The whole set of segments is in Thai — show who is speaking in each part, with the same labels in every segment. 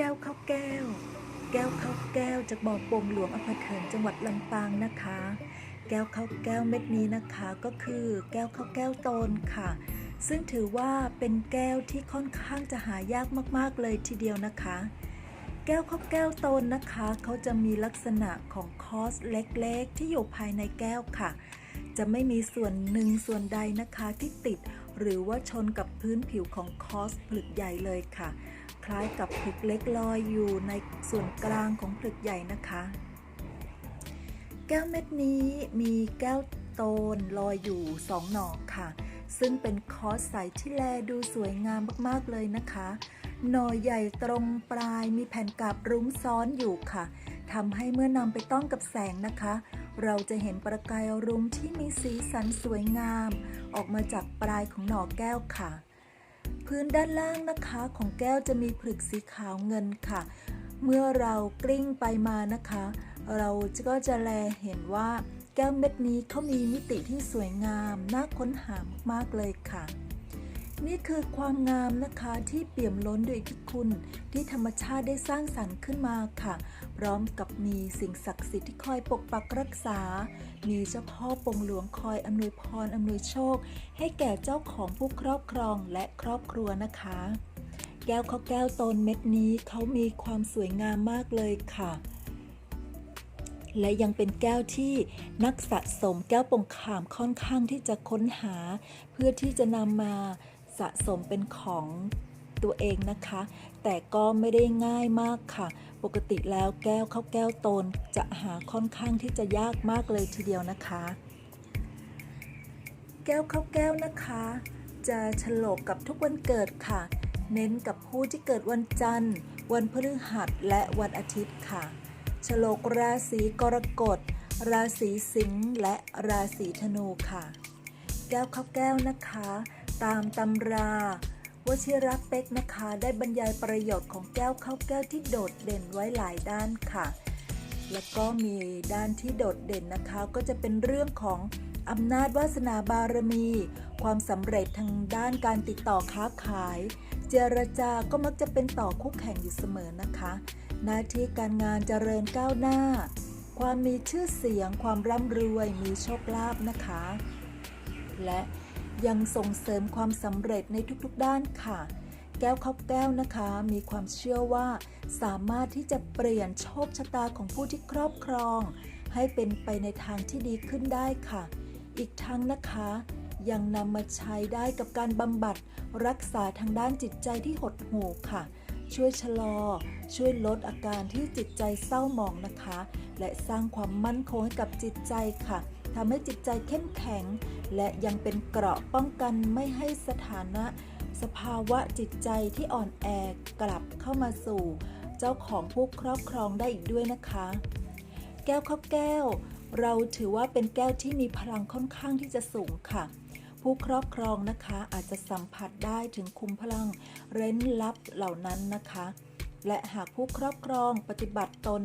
Speaker 1: แก้วข้าวแก้ว แก้วข้าวแก้วจากบ่อปงหลวงอำเภอเถินจังหวัดลำปางนะคะ แก้วข้าวแก้วเม็ดนี้นะคะก็คือแก้วข้าวแก้วโตนค่ะ ซึ่งถือว่าเป็นแก้วที่ค่อนข้างจะหายากมากๆเลยทีเดียวนะคะ แก้วข้าวแก้วโตนนะคะเขาจะมีลักษณะของคอสเล็กๆ ที่อยู่ภายในแก้วค่ะ จะไม่มีส่วนหนึ่งส่วนใดนะคะที่ติด หรือว่าชนกับพื้นผิวของคอสผลึกใหญ่เลยค่ะ คล้ายกับผลึกเล็กลอยอยู่ในส่วนกลางของผลึกใหญ่นะคะ แก้วเม็ดนี้มีแก้วโตนลอยอยู่สองหนอกค่ะ ซึ่งเป็นคอสใสที่แลดูสวยงามมากๆเลยนะคะ หน่อใหญ่ตรงปลายมีแผ่นกาบรุ้งซ้อนอยู่ค่ะทำให้เมื่อนำไปต้องกับแสงนะคะ เราจะเห็นประกายรุ้งที่มีสีสันสวยงาม ออกมาจากปลายของหน่อแก้วค่ะ พื้นด้านล่างนะคะของแก้วจะมีผลึกสีขาวเงินค่ะ เมื่อเรากลิ้งไปมานะคะ เราก็จะแลเห็นว่าแก้วเม็ดนี้เขามีมิติที่สวยงาม น่าค้นหามากๆเลยค่ะ นี่คือความงามนะคะที่เปี่ยมล้นด้วยอิทธิคุณที่ธรรมชาติได้สร้างสรรค์ขึ้นมาค่ะ พร้อมกับมีสิ่งศักดิ์สิทธิ์ที่คอยปกปักรักษา มีเจ้าพ่อปงหลวงคอยอำนวยพรอำนวยโชค ให้แก่เจ้าของผู้ครอบครองและครอบครัวนะคะ แก้วข้าวแก้วตนเม็ดนี้เขามีความสวยงามมากเลยค่ะและยังเป็นแก้วที่นักสะสมแก้วปงขามค่อนข้างที่จะค้นหา เพื่อที่จะนำมา สะสมเป็นของตัวเองนะคะ แต่ก็ไม่ได้ง่ายมากค่ะ ปกติแล้วแก้วข้าวแก้วโตนจะหาค่อนข้างที่จะยากมากเลยทีเดียวนะคะ แก้วข้าวแก้วนะคะ จะฉลกกับทุกวันเกิดค่ะ เน้นกับผู้ที่เกิดวันจันทร์ วันพฤหัสและวันอาทิตย์ค่ะฉลกราศีกรกฎ ราศีสิงห์และราศีธนูค่ะ แก้วข้าวแก้วนะคะ ตามตำราวชิระเป็กนะคะได้บรรยายประโยชน์ของแก้วข้าวแก้วที่โดดเด่นไว้หลายด้านค่ะ แล้วก็มีด้านที่โดดเด่นนะคะก็จะเป็นเรื่องของอำนาจวาสนาบารมี ความสำเร็จทางด้านการติดต่อค้าขาย เจรจาก็มักจะเป็นต่อคู่แข่งอยู่เสมอนะคะ หน้าที่การงานเจริญก้าวหน้า ความมีชื่อเสียง ความร่ำรวยมีโชคลาภนะคะ และ ยังส่งเสริมความสำเร็จในทุกๆด้านค่ะ แก้วข้าวแก้วนะคะ มีความเชื่อว่า สามารถที่จะเปลี่ยนโชคชะตาของผู้ที่ครอบครอง ให้เป็นไปในทางที่ดีขึ้นได้ค่ะ อีกทั้งนะคะ ยังนำมาใช้ได้กับการบำบัดรักษาทางด้านจิตใจที่หดหู่ค่ะ ช่วยชะลอ ช่วยลดอาการที่จิตใจเศร้าหมองนะคะ และสร้างความมั่นคงให้กับจิตใจค่ะ ทำให้จิตใจเข้มแข็ง และยังเป็นเกราะป้องกันไม่ให้สถานะ สภาวะจิตใจที่อ่อนแอกลับเข้ามาสู่ เจ้าของผู้ครอบครองได้อีกด้วยนะคะ แก้วข้าวแก้ว เราถือว่าเป็นแก้วที่มีพลังค่อนข้างที่จะสูงค่ะผู้ครอบครองนะคะอาจจะสัมผัสได้ถึงคุมพลังเร้นลับเหล่านั้นนะคะ และหากผู้ครอบครองปฏิบัติตน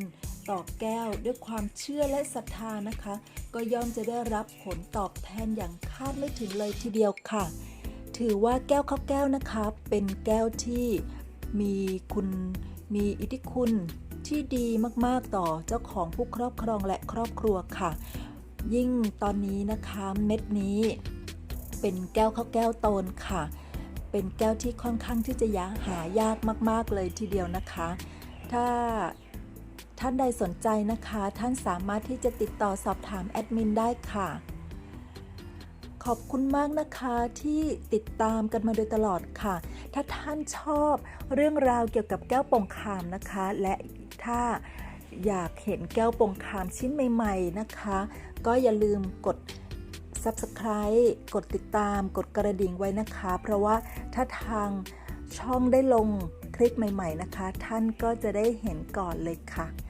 Speaker 1: ต่อแก้วด้วยความเชื่อและศรัทธานะคะ ก็ย่อมจะได้รับผลตอบแทนอย่างคาดไม่ถึงเลยทีเดียวค่ะ ถือว่าแก้วข้าวแก้วนะคะ เป็นแก้วที่มีคุณมีอิทธิคุณที่ดีมากๆต่อเจ้าของผู้ครอบครองและครอบครัวค่ะ ยิ่งตอนนี้นะคะเม็ดนี้ เป็นแก้วข้าวแก้วโตนค่ะ เป็นแก้วที่ค่อนข้างที่จะยาหายากมาก ๆเลยทีเดียวนะคะ ถ้า ท่านใดสนใจนะคะ ท่านสามารถที่จะติดต่อสอบถามแอดมินได้ค่ะ ขอบคุณมากนะคะที่ติดตามกันมาโดยตลอดค่ะ ถ้าท่านชอบเรื่องราวเกี่ยวกับแก้วปงคามนะคะ และถ้าอยากเห็นแก้วปงคามชิ้นใหม่ ๆนะคะ ก็อย่าลืมกด Subscribe กดติดตาม กดกระดิ่งไว้นะคะ เพราะว่าถ้าทางช่องได้ลงคลิปใหม่ ๆ นะคะ ท่านก็จะได้เห็นก่อนเลยค่ะ